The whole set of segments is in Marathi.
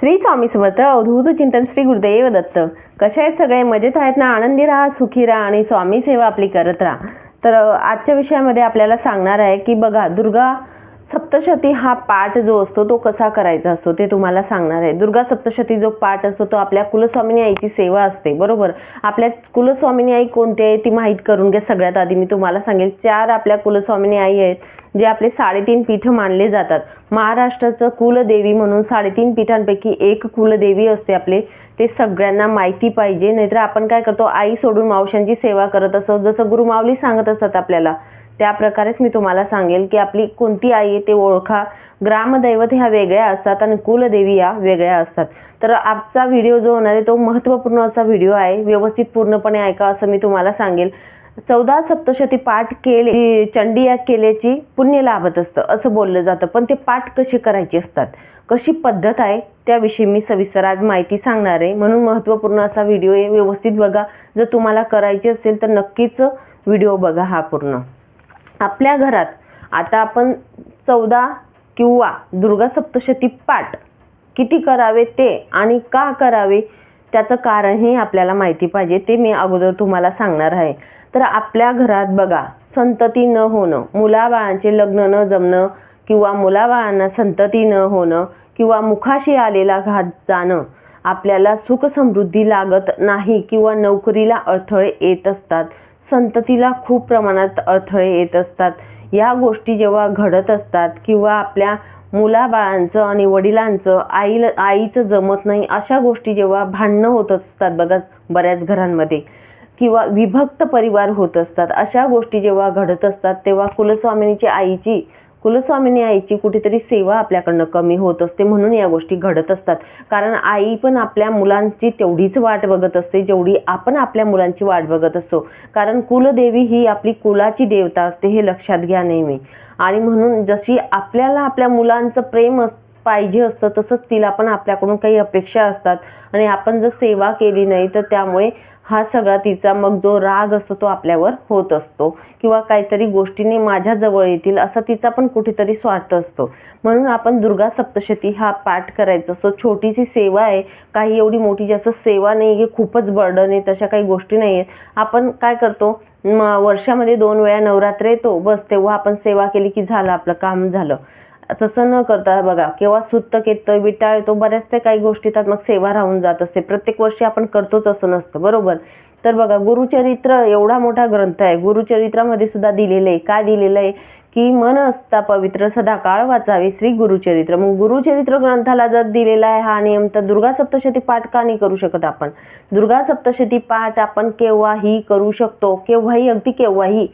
श्री स्वामी समर्थ अवधूत चिंतन श्री गुरुदेव दत्त. कसे आहेत सगळे? मजेत आहेत ना? आनंदी राहा सुखी राहा आणि स्वामी सेवा आपली करत राहा. तर आजच्या विषयामध्ये आपल्याला सांगणार आहे की बघा दुर्गा सप्तशती हा पाठ जो असतो तो कसा करायचा असतो ते तुम्हाला सांगणार आहे. दुर्गा सप्तशती जो पाठ असतो तो आपल्या कुलस्वामिनी आईची सेवा असते बरोबर? आपल्या कुलस्वामिनी आई कोणती आहे ती माहीत करून घ्या. सगळ्यात आधी मी तुम्हाला सांगेल चार आपल्या कुलस्वामिनी आई आहेत जे आपले साडेतीन पीठ मानले जातात. महाराष्ट्राचं कुलदेवी म्हणून साडेतीन पीठांपैकी एक कुलदेवी असते आपले. ते सगळ्यांना माहिती पाहिजे. नाहीतर आपण काय करतो आई सोडून मावशांची सेवा करत असतो जसं गुरुमावली सांगत असतात आपल्याला. त्या प्रकारेच मी तुम्हाला सांगेल की आपली कोणती आई आहे ते ओळखा. ग्रामदैवत ह्या वेगळ्या असतात आणि कुलदेवी या वेगळ्या असतात. तर आजचा व्हिडिओ जो होणार आहे तो महत्त्वपूर्ण असा व्हिडिओ आहे. व्यवस्थित पूर्णपणे ऐका असं मी तुम्हाला सांगेल. चौदा सप्तशती पाठ केले चंडी या केल्याची पुण्य लाभत असतं असं बोललं जातं. पण ते पाठ कसे करायचे असतात? कशी पद्धत आहे? त्याविषयी मी सविस्तर आज माहिती सांगणार आहे. म्हणून महत्त्वपूर्ण असा व्हिडिओ आहे. व्यवस्थित बघा. जर तुम्हाला करायचे असेल तर नक्कीच व्हिडिओ बघा हा पूर्ण. आपल्या घरात आता आपण चौदा किंवा दुर्गा सप्तशती पाठ किती करावे ते आणि का करावे त्याचं कारणही आपल्याला माहिती पाहिजे ते मी अगोदर तुम्हाला सांगणार आहे. तर आपल्या घरात बघा संतती न होणं मुलाबाळांचे लग्न न जमणं किंवा मुलाबाळांना संतती न होणं किंवा मुखाशी आलेला घात जाणं आपल्याला सुख समृद्धी लागत नाही किंवा नोकरीला अडथळे येत असतात संततीला खूप प्रमाणात अडथळे येत असतात. या गोष्टी जेव्हा घडत असतात किंवा आपल्या मुलाबाळांचं आणि वडिलांचं आईला आईचं जमत नाही अशा गोष्टी जेव्हा भांडणं होत असतात बघा बऱ्याच घरांमध्ये किंवा विभक्त परिवार होत असतात. अशा गोष्टी जेव्हा घडत असतात तेव्हा कुलस्वामिनीची आईची कुलस्वामिनी आईची कुठेतरी सेवा आपल्याकडनं कमी होत असते म्हणून या गोष्टी घडत असतात. कारण आई पण आपल्या मुलांची तेवढीच वाट बघत असते जेवढी आपण आपल्या मुलांची वाट बघत असतो. कारण कुलदेवी ही आपली कुलाची देवता असते हे लक्षात घ्या नेहमी. आणि म्हणून जशी आपल्याला आपल्या मुलांचं प्रेम अस- पाहिजे असतं तसंच तिला पण आपल्याकडून काही अपेक्षा असतात. आणि आपण जर सेवा केली नाही तर त्यामुळे हा सगळा तिचा मग जो राग असतो तो आपल्यावर होत असतो. किंवा काहीतरी गोष्टीने माझ्या जवळ येतील असा तिचा पण कुठेतरी स्वार्थ असतो. म्हणून आपण दुर्गा सप्तशती हा पाठ करायचा. असतो छोटीशी सेवा आहे. काही एवढी मोठी जास्त सेवा नाही की खूपच बर्डन आहे. तशा काही गोष्टी नाही आहेत. आपण काय करतो? वर्षामध्ये दोन वेळा नवरात्र येतो. बस तेव्हा आपण सेवा केली की झालं आपलं काम झालं. तसं न करता बघा केव्हा सुत्तक येतं विटाळतो बऱ्याचशा काही गोष्टीतात मग सेवा राहून जात असते. प्रत्येक वर्षी आपण करतोच असं नसतं बरोबर? तर बघा गुरुचरित्र एवढा मोठा ग्रंथ आहे. गुरुचरित्रामध्ये सुद्धा दिलेलं आहे. काय दिलेलं आहे? की मन असता पवित्र सदा काळ वाचावे श्री गुरुचरित्र. मग गुरुचरित्र ग्रंथाला जर दिलेला आहे हा नियम तर दुर्गा सप्तशती पाठ का नाही करू शकत आपण? दुर्गा सप्तशती पाठ आपण केव्हाही करू शकतो केव्हाही अगदी केव्हाही.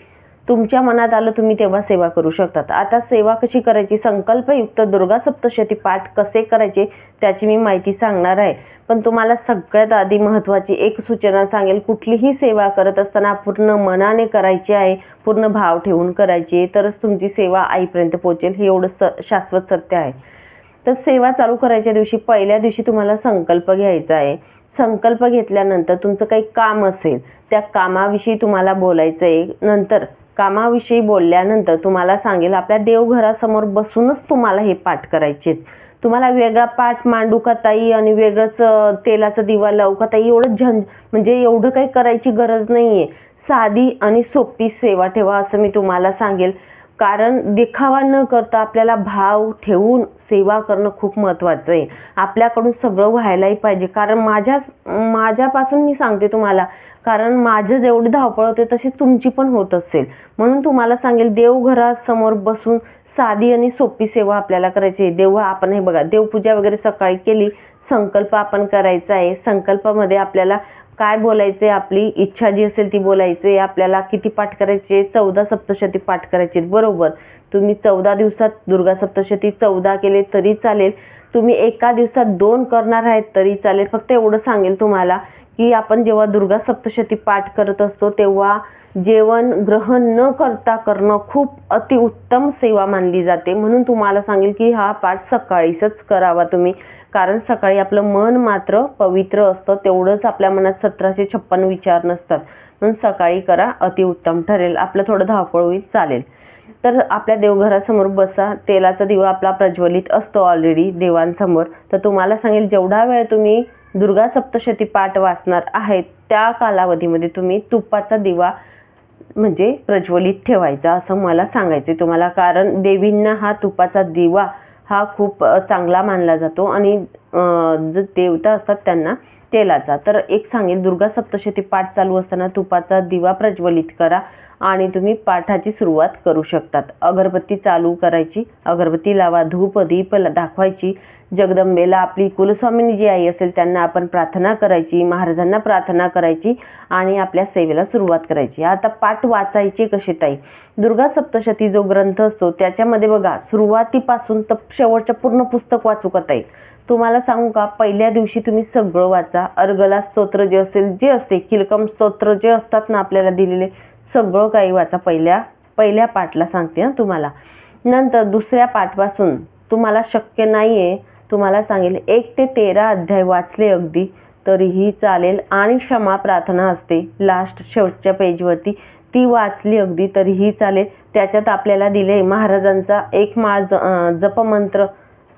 तुमच्या मनात आलं तुम्ही तेव्हा सेवा करू शकतात. आता सेवा कशी करायची? संकल्पयुक्त दुर्गा सप्तशती पाठ कसे करायचे त्याची मी माहिती सांगणार आहे. पण तुम्हाला सगळ्यात आधी महत्त्वाची एक सूचना सांगेल. कुठलीही सेवा करत असताना पूर्ण मनाने करायची आहे पूर्ण भाव ठेवून करायची आहे तरच तुमची सेवा आईपर्यंत पोहोचेल. हे एवढं स शाश्वत सत्य आहे. तर सेवा चालू करायच्या दिवशी पहिल्या दिवशी तुम्हाला संकल्प घ्यायचा आहे. संकल्प घेतल्यानंतर तुमचं काही काम असेल त्या कामाविषयी तुम्हाला बोलायचं आहे नंतर कामाविषयी बोलल्यानंतर तुम्हाला सांगेल आपल्या देवघरासमोर बसूनच तुम्हाला हे पाठ करायचे तुम्हाला वेगळा पाठ मांडू का ताई आणि वेगळंच तेलाचं तेलाचा दिवा लावू का ताई? एवढं झंझ म्हणजे एवढं काही करायची गरज नाही आहे साधी आणि सोपी सेवा ठेवा असं मी तुम्हाला सांगेल. कारण देखावा न करता आपल्याला भाव ठेवून सेवा करणं खूप महत्त्वाचं आहे. आपल्याकडून सगळं व्हायलाही पाहिजे. कारण माझ्या माझ्यापासून मी सांगते तुम्हाला कारण माझं जेवढी धावपळ होते तशी तुमची पण होत असेल. म्हणून तुम्हाला सांगेल देवघरासमोर बसून साधी आणि सोपी सेवा आपल्याला करायची आहे. देव आपण हे बघा देवपूजा वगैरे सकाळी केली संकल्प आपण करायचा आहे. संकल्पामध्ये आपल्याला काय बोलायचे आपली इच्छा जी असेल ती बोलायचे आपल्याला किती पाठ करायचे चौदा सप्तशती पाठ करायचे बरोबर. तुम्ही चौदा दिवसात दुर्गा सप्तशती चौदा केले तरी चालेल. तुम्ही एका दिवसात दोन करणार आहेत तरी चालेल. फक्त एवढं सांगेल तुम्हाला. की आपण जेव्हा दुर्गा सप्तशती पाठ करत असतो तेव्हा जेवण ग्रहण न करता करणं खूप अतिउत्तम सेवा मानली जाते. म्हणून तुम्हाला सांगेल की हा पाठ सकाळीच करावा तुम्ही. कारण सकाळी आपलं मन मात्र पवित्र असतं तेवढंच आपल्या मनात सतराशे छप्पन विचार नसतात. म्हणून सकाळी करा अतिउत्तम ठरेल. आपलं थोडं धावपळ होईल चालेल. तर आपल्या देवघरासमोर बसा. तेलाचा दिवा आपला प्रज्वलित असतो ऑलरेडी देवांसमोर. तर तुम्हाला सांगेल जेवढा वेळ तुम्ही दुर्गा सप्तशती पाठ वाचणार आहेत त्या कालावधीमध्ये तुम्ही तुपाचा दिवा म्हणजे प्रज्वलित ठेवायचा असं मला सांगायचं आहे तुम्हाला. कारण देवींना हा तुपाचा दिवा हा खूप चांगला मानला जातो आणि जे देवता असतात त्यांना तेलाचा. तर एक सांगेल दुर्गा सप्तशती पाठ चालू असताना तुपाचा दिवा प्रज्वलित करा आणि तुम्ही पाठाची सुरुवात करू शकतात. अगरबत्ती चालू करायची अगरबत्ती लावा धूप दीप दाखवायची जगदंबेला आपली कुलस्वामिनी जी आई असेल त्यांना आपण प्रार्थना करायची महाराजांना प्रार्थना करायची आणि आपल्या सेवेला सुरुवात करायची. आता पाठ वाचायचे कसे ताई? दुर्गा सप्तशती जो ग्रंथ असतो त्याच्यामध्ये बघा सुरुवातीपासून तर शेवटचं पूर्ण पुस्तक वाचू करता येईल तुम्हाला सांगू का पहिल्या दिवशी तुम्ही सगळं वाचा. अर्गला स्तोत्र जे असेल जे असते किलकम स्तोत्र जे असतात ना आपल्याला दिलेले सगळं काही वाचा पहिल्या पहिल्या पाठला सांगते ना तुम्हाला. नंतर दुसऱ्या पाठपासून तुम्हाला शक्य नाही आहे तुम्हाला सांगेल एक ते तेरा अध्याय वाचले अगदी तरीही चालेल. आणि क्षमा प्रार्थना असते लास्ट शेवटच्या पेजवरती ती वाचली अगदी तरीही चालेल. त्याच्यात आपल्याला दिले महाराजांचा एक माळ ज जपमंत्र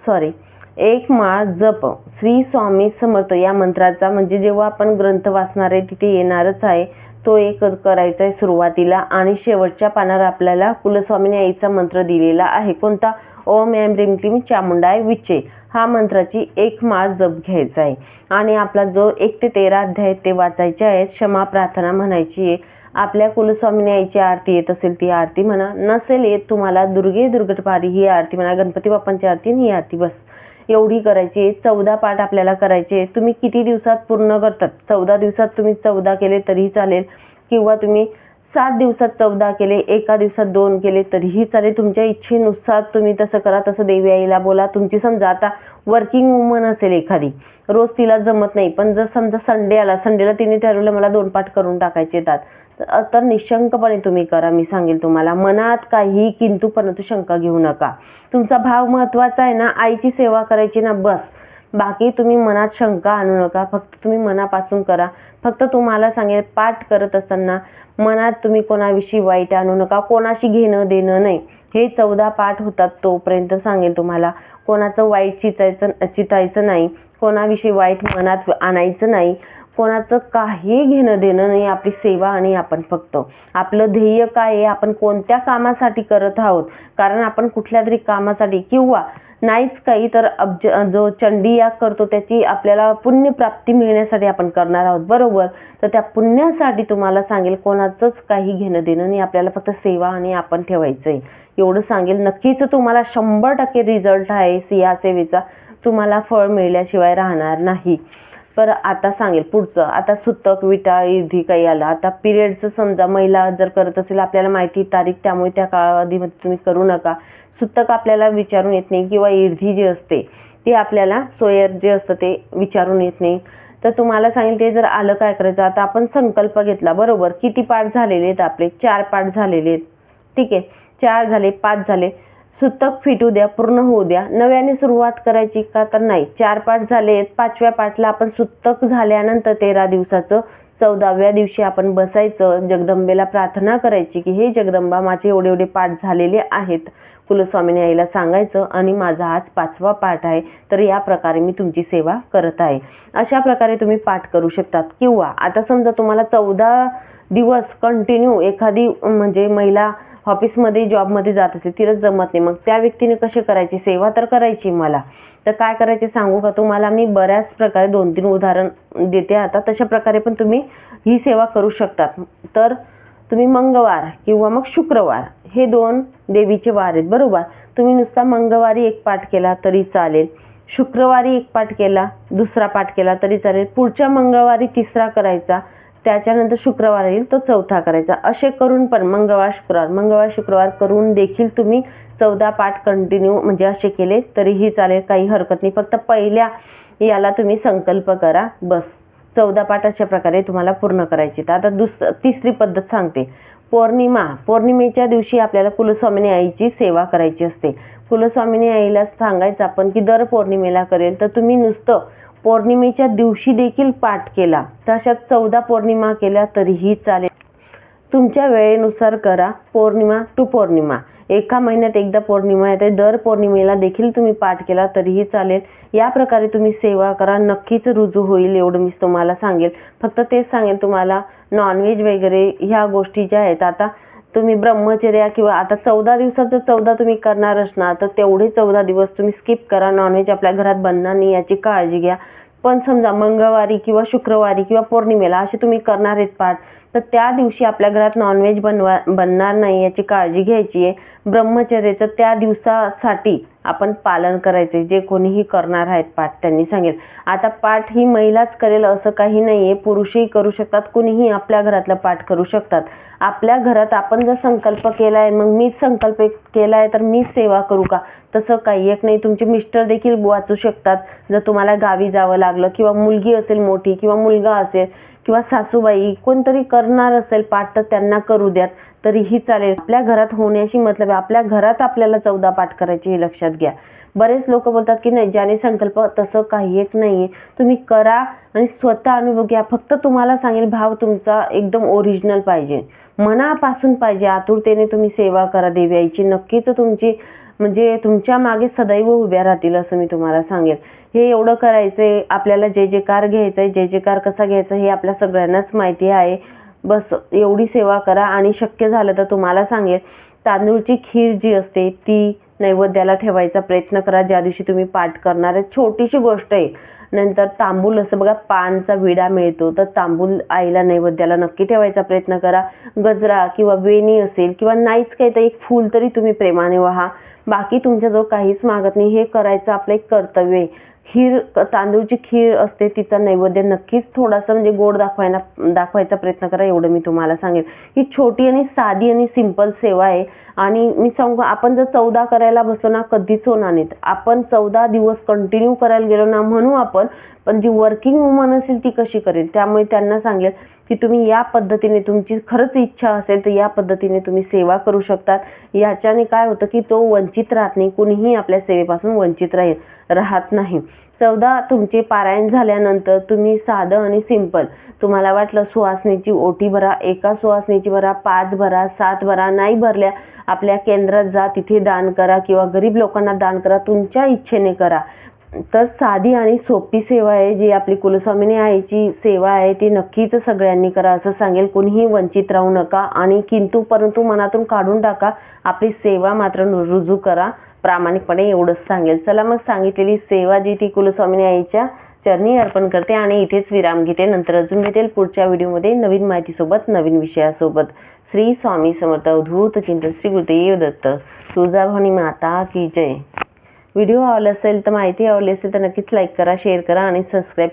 सॉरी एक माळ जप. श्री स्वामी समर्थ या मंत्राचा म्हणजे जेव्हा आपण ग्रंथ वाचणार आहे तिथे येणारच आहे. तो एक करायचा आहे सुरुवातीला आणि शेवटच्या पानावर आपल्याला कुलस्वामीने आईचा मंत्र दिलेला आहे. कोणता? ओम एम रिम क्लीम चामुंडाय विचे हा मंत्राची एक माळ जप घ्यायचा आहे. आणि आपला जो एक ते तेरा अध्याय आहेत ते वाचायचे आहेत क्षमा प्रार्थना म्हणायची आहे. आपल्या कुलस्वामीने आईची आरती येत असेल ती आरती म्हणा. नसेल येत तुम्हाला दुर्गे दुर्गटपारी ही आरती म्हणा गणपती बाप्पांची आरती आणि ही आरती बस. एवढी करायची आहे चौदा पाठ आपल्याला करायचे तुम्ही किती दिवसात पूर्ण करतात? चौदा दिवसात तुम्ही चौदा केले तरीही चालेल. किंवा तुम्ही सात दिवसात चौदा केले एका दिवसात दोन केले तरीही चालेल. तुमच्या इच्छेनुसार तुम्ही तसं करा तसं देवी आईला बोला. तुमची समजा आता वर्किंग वुमन असेल एखादी रोज तिला जमत नाही. पण जर समजा संडे आला संडेला तिने ठरवलं मला दोन पाठ करून टाकायचे येतात तर- निशंकपणे तुम्ही करा मी सांगेल तुम्हाला. मनात काही किंतू परंतु शंका घेऊ नका. तुमचा भाव महत्त्वाचा आहे ना आईची सेवा करायची ना बस. बाकी तुम्ही मनात शंका आणू नका फक्त तुम्ही मनापासून करा. फक्त तुम्हाला सांगेल पाठ करत असताना मनात तुम्ही कोणाविषयी वाईट आणू नका कोणाशी घेणं देणं नाही. हे चौदा पाठ होतात तोपर्यंत सांगेल तुम्हाला. कोणाचं वाईट चितायचं चितायचं नाही कोणाविषयी वाईट मनात आणायचं नाही कोणाचं काही घेणं देणं नाही आपली सेवा आणि आपण फक्त. आपलं ध्येय काय आहे? आपण कोणत्या कामासाठी करत आहोत? कारण आपण कुठल्या तरी कामासाठी किंवा नाहीच काही तर अब्ज जो चंडीयाग करतो त्याची आपल्याला पुण्यप्राप्ती मिळण्यासाठी आपण करणार आहोत. बरोबर? तर त्या पुण्यासाठी तुम्हाला सांगेल कोणाचंच काही घेणं देणं नाही. आपल्याला फक्त सेवा आणि आपण ठेवायचं आहे एवढं सांगेल. नक्कीच तुम्हाला शंभर टक्के रिझल्ट आहे. या सेवेचा तुम्हाला फळ मिळल्याशिवाय राहणार नाही. तर आता सांगेल पुढचं. आता सुतक विटाळ इधी काही आलं. आता पिरियडचं समजा महिला जर करत असेल आपल्याला माहिती तारीख त्यामुळे त्या काळावधीमध्ये तुम्ही करू नका. सुतक आपल्याला विचारून येत नाही किंवा इर्धी जी असते ती आपल्याला सोयर जे असतं ते विचारून येत नाही. तर तुम्हाला सांगेल ते जर आलं काय करायचं? आता आपण संकल्प घेतला बरोबर. किती पाठ झालेले आहेत आपले? चार पाठ झालेले आहेत. ठीक आहे. चार झाले पाच झाले. सुतक फिटू द्या पूर्ण होऊ द्या. नव्याने सुरुवात करायची का तर नाही. चार पाठ झाले आहेत. पाचव्या पाठला आपण सुतक झाल्यानंतर तेरा दिवसाचं चौदाव्या दिवशी आपण बसायचं जगदंबेला प्रार्थना करायची की हे जगदंबा माझे एवढे एवढे पाठ झालेले आहेत. कुलस्वामीने आईला सांगायचं आणि माझा आज पाचवा पाठ आहे. तर या प्रकारे मी तुमची सेवा करत आहे. अशा प्रकारे तुम्ही पाठ करू शकतात. किंवा आता समजा तुम्हाला चौदा दिवस कंटिन्यू एखादी म्हणजे महिला ऑफिसमध्ये जॉबमध्ये जात असेल तिला जमत नाही. मग त्या व्यक्तीने कसे करायची? सेवा तर करायची मला. तर काय करायचे सांगू का? तुम्हाला मी बऱ्याच प्रकारे दोन तीन उदाहरण देते आता. तशा प्रकारे पण तुम्ही ही सेवा करू शकतात. तर तुम्ही मंगळवार किंवा मग शुक्रवार हे दोन देवीचे वार आहेत बरोबर? तुम्ही नुसता मंगळवारी एक पाठ केला तरी चालेल. शुक्रवारी एक पाठ केला दुसरा पाठ केला तरी चालेल. पुढच्या मंगळवारी तिसरा करायचा. त्याच्यानंतर शुक्रवार येईल तो चौथा करायचा. असे करून पण मंगळवार शुक्रवार मंगळवार शुक्रवार करून देखील तुम्ही चौदा पाठ कंटिन्यू म्हणजे असे केले तरीही चालेल काही हरकत नाही. फक्त पहिल्या याला तुम्ही संकल्प करा बस. चौदा पाठ अशा प्रकारे तुम्हाला पूर्ण करायची तर आता दुस तिसरी पद्धत सांगते. पौर्णिमा पौर्णिमेच्या दिवशी आपल्याला कुलस्वामिनी आईची सेवा करायची असते. कुलस्वामिनी आईला सांगायचं आपण की दर पौर्णिमेला करेल तर तुम्ही नुसतं पौर्णिमेच्या दिवशी देखील पाठ केला. तशात चौदा पौर्णिमा केल्या तरीही चालेल. तुमच्या वेळेनुसार करा. पौर्णिमा टू पौर्णिमा. एका महिन्यात एकदा पौर्णिमा येते. दर पौर्णिमेला देखील तुम्ही पाठ केला तरीही चालेल. या प्रकारे तुम्ही सेवा करा. नक्कीच रुजू होईल एवढं मी तुम्हाला सांगेल. फक्त तेच सांगेल तुम्हाला. नॉनव्हेज वगैरे ह्या गोष्टी ज्या आहेत आता तुम्ही ब्रह्मचर्या किंवा आता चौदा दिवसाचं चौदा तुम्ही करणार असणार तर तेवढे चौदा दिवस तुम्ही स्किप करा. नॉनव्हेज आपल्या घरात बनणार नाही याची काळजी घ्या. पण समजा मंगळवारी किंवा शुक्रवारी किंवा पौर्णिमेला असे तुम्ही करणार आहेत पाठ तर त्या दिवशी आपल्या घरात नॉनव्हेज बनवा बनणार नाही याची काळजी घ्यायची आहे. ब्रह्मचर्याचं त्या दिवसासाठी आपण पालन करायचे जे कोणीही करणार आहेत पाठ त्यांनी सांगेल. आता पाठ ही महिलाच करेल असं काही नाही आहे पुरुषही करू शकतात कुणीही आपल्या घरातलं पाठ करू शकतात. आपल्या घरात आपण जर संकल्प केला आहे मग मीच संकल्प केला आहे तर मीच सेवा करू का? तसं काही एक नाही तुमचे मिस्टर देखील वाचू शकतात. जर तुम्हाला गावी जावं लागलं किंवा मुलगी असेल मोठी किंवा मुलगा असेल किंवा सासूबाई कोणतरी करणार असेल पाठ तर त्यांना करू द्यात. तरीही चालेल. आपल्या घरात होण्याशी मतलब आहे. आपल्या घरात आपल्याला चौदा पाठ करायचे हे लक्षात घ्या. बरेच लोक बोलतात की नाही ज्याने संकल्प तसं काही एक नाही आहे तुम्ही करा आणि स्वतः अनुभव घ्या. फक्त तुम्हाला सांगेल भाव तुमचा एकदम ओरिजिनल पाहिजे. मनापासून पाहिजे. आतुरतेने तुम्ही सेवा करा देव्याची. नक्कीच तुमची म्हणजे तुमच्या मागे सदैव उभ्या राहतील असं मी तुम्हाला सांगेल. हे एवढं करायचंय. आपल्याला जे जे कार घ्यायचं आहे जे जे कार कसा घ्यायचा हे आपल्या सगळ्यांनाच माहिती आहे. बस एवढी सेवा करा आणि शक्य झालं तर तुम्हाला सांगेल. तांदूळची खीर जी असते ती नैवेद्याला ठेवायचा प्रयत्न करा. ज्या दिवशी तुम्ही पाठ करणार आहे छोटीशी गोष्ट आहे. नंतर तांबूल असं बघा पानचा विडा मिळतो. तर तांबूल आईला नैवेद्याला नक्की ठेवायचा प्रयत्न करा. गजरा किंवा वेणी असेल किंवा नाहीच काही तर एक फूल तरी तुम्ही प्रेमाने व्हा. बाकी तुमच्याजवळ काहीच मागत नाही. हे करायचं आपलं एक कर्तव्य आहे. खीर तांदूळची खीर असते तिचा नैवेद्य नक्कीच थोडासा म्हणजे गोड दाखवायला दाखवायचा प्रयत्न करा एवढं मी तुम्हाला सांगेन ही छोटी आणि साधी आणि सिंपल सेवा आहे. आणि मी सांगू आपण जर चौदा करायला बसलो ना कधीच होणार नाहीत. आपण चौदा दिवस कंटिन्यू करायला गेलो ना म्हणू आपण पण जी वर्किंग वुमन असेल ती कशी करेल? त्यामुळे त्यांना सांगेल की तुम्ही या पद्धतीने तुमची खरंच इच्छा असेल तर या पद्धतीने तुम्ही सेवा करू शकतात. याच्याने काय होतं की तो वंचित राहत नाही कुणीही आपल्या सेवेपासून वंचित राहील राहत नाही. चौदा तुमचे पारायण झाल्यानंतर तुम्ही साधं आणि सिंपल तुम्हाला वाटलं सुहासनीची ओटी भरा एका सुहासनीची भरा पाच भरा सात भरा नाही भरल्या आपल्या केंद्रात जा तिथे दान करा किंवा गरीब लोकांना दान करा तुमच्या इच्छेने करा. तर साधी आणि सोपी सेवा आहे जी आपली कुलस्वामिनी आईची सेवा आहे ती नक्कीच सगळ्यांनी करा असं सांगेल. कोणीही वंचित राहू नका आणि किंतु परंतु मनातून काढून टाका आपली सेवा मात्र रुजू करा. प्रामाणिकपणे एवढंच सांगेल. चला मग सांगितलेली सेवा जी ती कुलस्वामिनी आईच्या चरणी अर्पण करते आणि इथेच विराम घेते. नंतर अजून भेटेल पुढच्या व्हिडिओमध्ये नवीन माहितीसोबत नवीन विषयासोबत. श्री स्वामी समर्थ अवधूत चिंतन श्री गुरुदेव दत्त. तुळजाभवानी माता की जय. व्हिडिओ आवडला असेल तर माहिती आवडली असेल तर नक्कीच लाईक करा शेअर करा आणि सबस्क्राईब